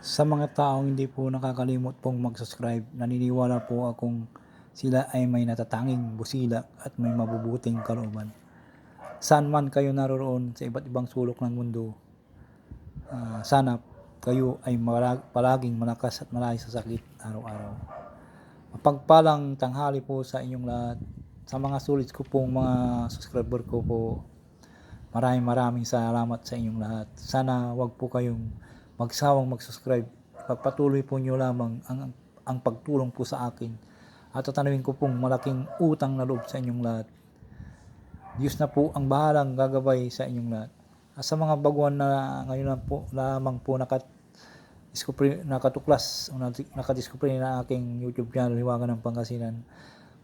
Sa mga taong hindi po nakakalimot pong mag-subscribe, naniniwala po akong sila ay may natatanging busilak at may mabubuting kalooban. Saan man kayo naroroon sa iba't ibang sulok ng mundo, ah, sana kayo ay malag- palaging malakas at malayo sa sakit araw-araw. Mapagpalang tanghali po sa inyong lahat. Sa mga sulit ko pong mga subscriber ko po, maraming maraming salamat sa inyong lahat. Sana wag po kayong magsawang mag-subscribe. Pagpatuloy po nyo lamang ang, ang pagtulong po sa akin. At tatanawin ko pong malaking utang na loob sa inyong lahat. Diyos na po ang bahalang gagabay sa inyong lahat. At sa mga baguhan na ngayon lang po, lamang po nakat discovery, nakatuklas o nakadiscovery na aking YouTube channel Hiwaga ng Pangasinan.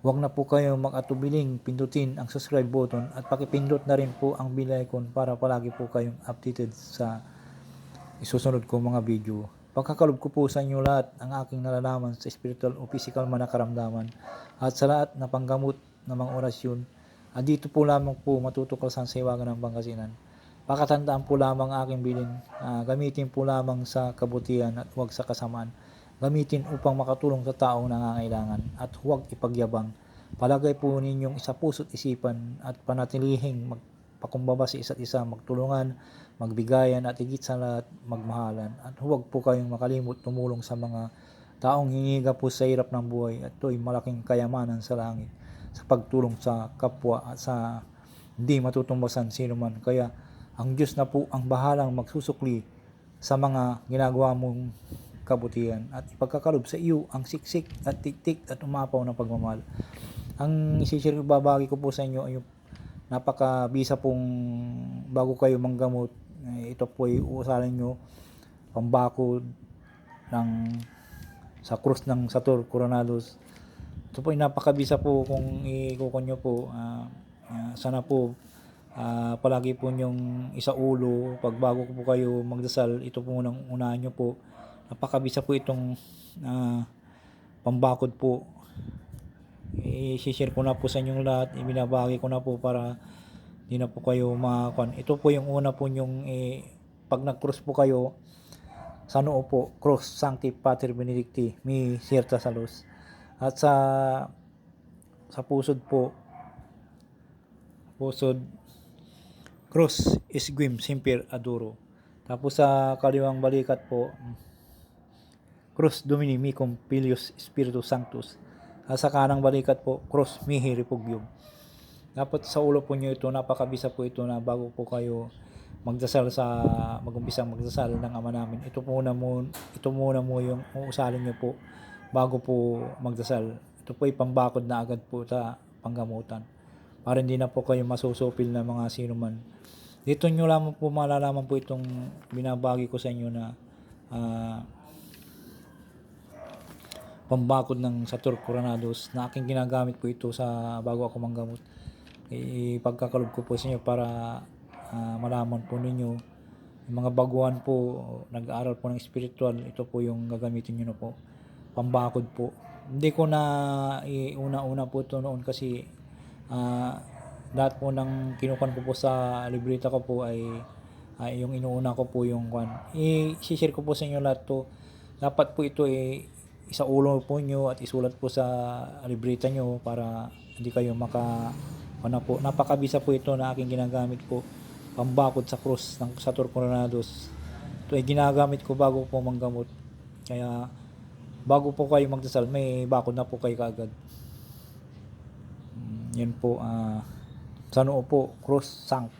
Huwag na po kayo mag-atubiling pindutin ang subscribe button at pakipindot na rin po ang bell icon para palagi po kayong updated sa isusunod ko mga video. Pagkakalob ko po sa inyo lahat ang aking nalalaman sa spiritual o physical man at sa lahat na panggamot ng mga orasyon. At dito po lamang po matutuklasan sa Hiwaga ng Pangasinan. Pakatandaan po lamang ang aking bilin. Ah, gamitin po lamang sa kabutihan at huwag sa kasamaan. Gamitin upang makatulong sa taong nangangailangan at huwag ipagyabang. Palagay po ninyong isa puso't isipan at panatilihing magpakumbaba sa isa't isa, magtulungan, magbigayan at higit sa lahat magmahalan. At huwag po kayong makalimot tumulong sa mga taong hinihiga po sa hirap ng buhay at ito'y malaking kayamanan sa langit sa pagtulong sa kapwa at sa hindi matutumbasan sino man. Kaya ang Diyos na po ang bahalang magsusukli sa mga ginagawa mong kabutihan at ipagkakalob sa iyo ang siksik at tiktik at umapaw na pagmamahal. Ang isishare ko ko po sa inyo ay yung napakabisa pong bago kayo manggamot. Eh, ito po ay uusalin nyo pambakod ng sa krus ng Sator Coronados. Ito po ay napakabisa po kung ikukon nyo po. ah, ah, sana po Ah, palagi po nyong isa ulo pag bago po kayo magdasal ito po munang unahan nyo po napakabisa po itong ah, pambakod po i-share ko na po sa inyong lahat ibinabagi ko na po para di na po kayo makakuan ito po yung una po nyong eh, pag nag-cross po kayo sa noo po cross Sancti Pater Benedicti mi Sierta Salos at sa sa pusod po pusod Cross Isguim Simper Aduro. Tapos sa kaliwang balikat po, Cross Domini Micum Filius Spiritus Sanctus. At sa kanang balikat po, Cross Mihi Repugium. Dapat sa ulo po nyo ito, napakabisa po ito na bago po kayo magdasal sa magumpisang magdasal ng Ama namin. Ito muna mo, ito muna mo yung uusalin nyo po bago po magdasal. Ito po ay pambakod na agad po sa panggamutan. Para hindi na po kayo masusupil na mga sino man. Dito nyo lamang po malalaman po itong binabagi ko sa inyo na ah, pambakod ng Satur Coronados na aking ginagamit po ito sa bago ako manggamot. Ipagkakalob ko po sa inyo para ah, malaman po ninyo yung mga baguhan po, nag-aaral po ng spiritual, ito po yung gagamitin nyo na po. Pambakod po. Hindi ko na iuna-una po ito noon kasi ah, lahat po ng kinukan ko po sa libreta ko po ay ay yung inuuna ko po yung kwan. I-share ko po sa inyo lahat to. Dapat po ito ay isa ulo po nyo at isulat po sa libreta nyo para hindi kayo maka ano po. Napakabisa po ito na aking ginagamit po pambakod sa krus ng Satur Coronados. Ito ay ginagamit ko bago po manggamot. Kaya bago po kayo magdasal, may bakod na po kayo kaagad. Mm, Yan po, ah, sa noo po, cross sanct,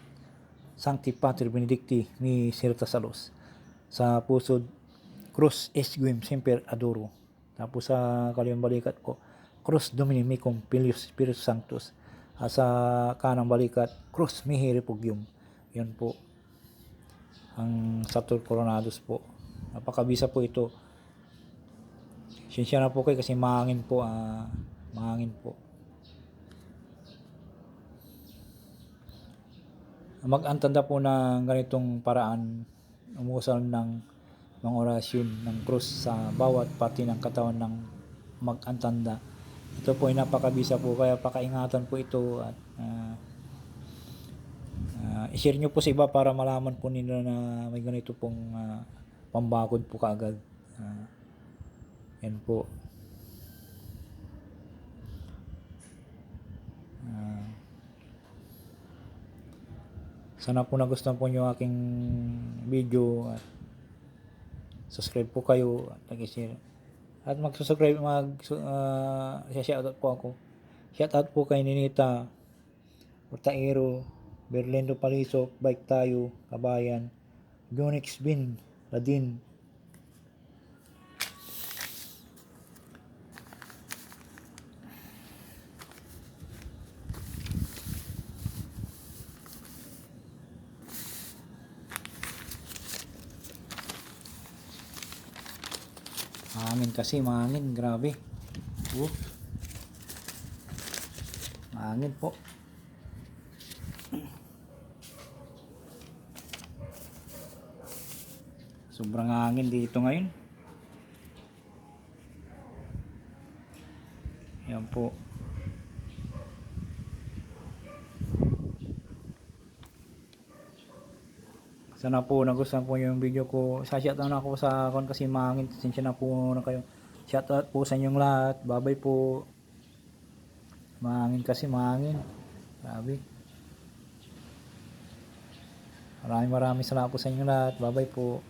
Sancti Pater Benedicti ni Sirta Salos. Sa pusod, cross esguim semper adoro. Tapos sa kaliwang balikat po, cross domini mecum filius spiritus sanctus. At sa kanang balikat, cross mihi repugium. Yan po. Ang Satur Coronados po. Napakabisa po ito. Sinsya na po kayo kasi mahangin po. ah mahangin po. Mag-antanda po ng ganitong paraan umusal ng mga orasyon ng krus sa bawat parte ng katawan ng mag-antanda. Ito po ay napakabisa po kaya pakaingatan po ito at ah, ah, i-share nyo po sa iba para malaman po nila na may ganito pong ah, pambakod po kaagad. Ah, yan po. Ah, sana po nagustuhan po nyo aking video at subscribe po kayo at nag-share. At mag-subscribe, mag, uh, shoutout po ako. Shoutout po kay Ninita, Portaero, Berlindo Palisok, Bike Tayo, Kabayan, Unix Bin, Ladin. Mahangin kasi, mahangin, grabe. Uh. Mahangin po. Sobrang hangin dito ngayon. Yan po. Sana po nagustuhan po yung video ko. Sa-shout out na ako sa kon kasi mahangin. Sinsya na po na kayo. Shout out po sa inyong lahat. Babay po. Mahangin kasi mahangin. Grabe. Maraming maraming salamat po sa inyong lahat. Babay po.